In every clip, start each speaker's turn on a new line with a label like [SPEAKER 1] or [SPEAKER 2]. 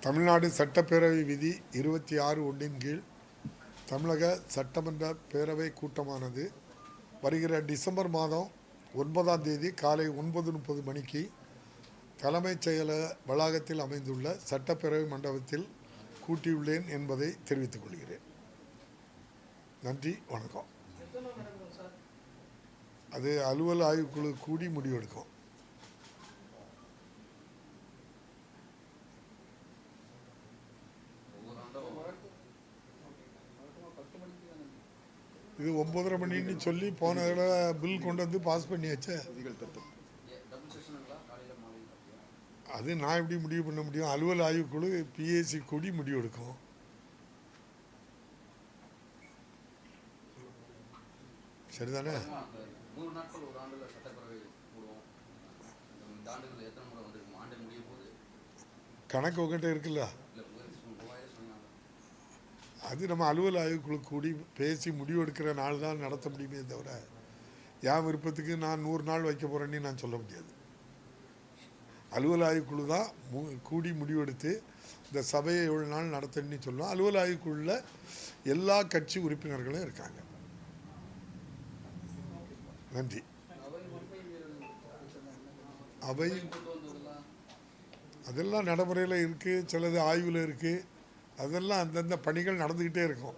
[SPEAKER 1] தமிழ்நாடு சட்டப்பேரவை விதி இருபத்தி ஆறு ஒன்றின் கீழ் தமிழக சட்டமன்ற பேரவை கூட்டமானது வருகிற டிசம்பர் மாதம் ஒன்பதாம் தேதி காலை ஒன்பது முப்பது மணிக்கு தலைமைச் செயலக வளாகத்தில் அமைந்துள்ள சட்டப்பேரவை மண்டபத்தில் கூட்டியுள்ளேன் என்பதை தெரிவித்துக் கொள்கிறேன். நன்றி வணக்கம். அது அலுவல் ஆய்வுக்குழு கூடி முடிவெடுக்கும். இது ஒன்பதரை மணின்னு சொல்லி போன தடவை பில் கொண்டு வந்து பாஸ் பண்ணியாச்சே அது நான் எப்படி முடிவு பண்ண முடியும்? அலுவல் ஆய்வுக்குழு பிஎஸ்சி கூடி முடிவெடுக்கும் சரிதானே? கணக்கு உங்ககிட்ட இருக்குல்ல? அது நம்ம அலுவல் ஆய்வுக்குழு கூடி பேசி முடிவெடுக்கிற நாள் தான் நடத்த முடியுமே தவிர என் விருப்பத்துக்கு நான் நூறு நாள் வைக்க போகிறேன்னு நான் சொல்ல முடியாது. அலுவல் ஆய்வுக்குழு தான் மு கூடி முடிவெடுத்து இந்த சபையை எவ்வளோ நாள் நடத்தணும்னு சொல்லுவோம் அலுவல் ஆய்வுக்குழுவில் எல்லா கட்சி உறுப்பினர்களும் இருக்காங்க. நன்றி. அவை அதெல்லாம் நடைமுறையில் இருக்குது சிலது ஆய்வில் இருக்குது அதெல்லாம் அந்தந்த பணிகள் நடந்துக்கிட்டே இருக்கும்.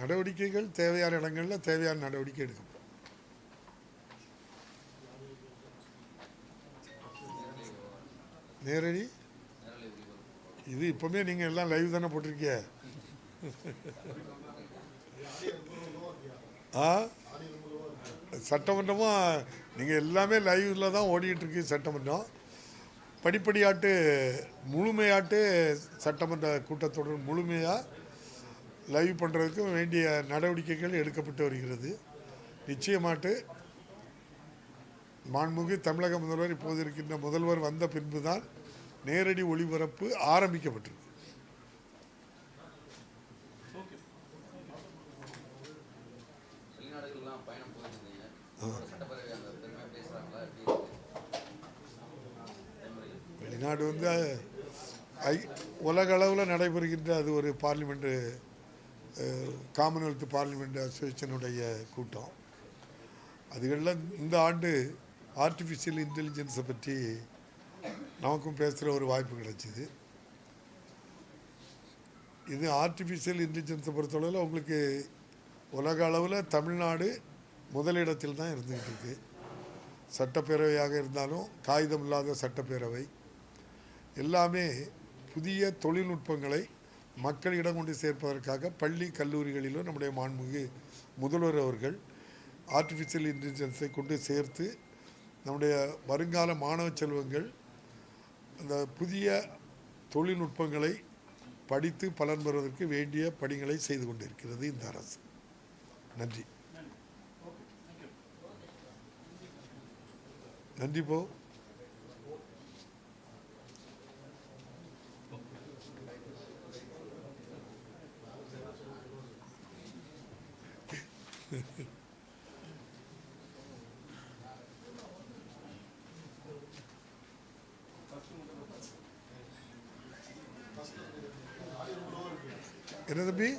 [SPEAKER 1] நடவடிக்கைகள் தேவையான இடங்களில் தேவையான நடவடிக்கை எடுக்கும். நேரடி? இது இப்போவுமே நீங்கள் எல்லாம் லைவ் தானே போட்டிருக்கீங்க ஆ? சட்டமன்றமும் நீங்கள் எல்லாமே லைவில் தான் ஓடிக்கிட்டு இருக்கு சட்டமன்றம். படிப்படியாட்டு முழுமையாட்டு சட்டமன்ற கூட்டத்தொடர் முழுமையாக லைவ் பண்ணுறதுக்கு வேண்டிய நடவடிக்கைகள் எடுக்கப்பட்டு வருகிறது. நிச்சயமாட்டு மாண்புமிகு தமிழக முதல்வர் இப்போது இருக்கின்ற முதல்வர் வந்த பின்பு தான் நேரடி ஒளிபரப்பு ஆரம்பிக்கப்பட்டிருக்கு.
[SPEAKER 2] பயணம் போயிருந்தீங்க உங்களோட சட்டப்பேரவை அந்த பெருமையாக பேசுகிறாங்களா எப்படி இருக்கு நடைமுறையில்
[SPEAKER 1] வெளிநாடு வந்து ஐ உலக அளவில் நடைபெறுகின்ற அது ஒரு பார்லிமெண்ட்டு காமன்வெல்த் பார்லிமெண்ட் அசோசியேஷனுடைய கூட்டம். அதுகளில் இந்த ஆண்டு ஆர்டிஃபிஷியல் இன்டெலிஜென்ஸை பற்றி நமக்கும் பேசுகிற ஒரு வாய்ப்பு கிடைச்சிது. இது ஆர்டிஃபிஷியல் இன்டெலிஜென்ஸை பொறுத்தளவில் உங்களுக்கு உலக அளவில் தமிழ்நாடு முதலிடத்தில் தான் இருந்துகிட்டு இருக்கு. சட்டப்பேரவையாக இருந்தாலும் காகிதம் இல்லாத சட்டப்பேரவை. எல்லாமே புதிய தொழில்நுட்பங்களை மக்களிடம் கொண்டு சேர்ப்பதற்காக பள்ளி கல்லூரிகளிலும் நம்முடைய மாண்புமிகு முதல்வர் அவர்கள் ஆர்டிஃபிஷியல் இன்டெலிஜென்ஸை கொண்டு சேர்த்து நம்முடைய வருங்கால மாணவ செல்வங்கள் அந்த புதிய தொழில்நுட்பங்களை படித்து பலன் பெறுவதற்கு வேண்டிய பணிகளை செய்து கொண்டிருக்கிறது இந்த அரசு. நன்றி. நன்றி போ. என்ன தம்பி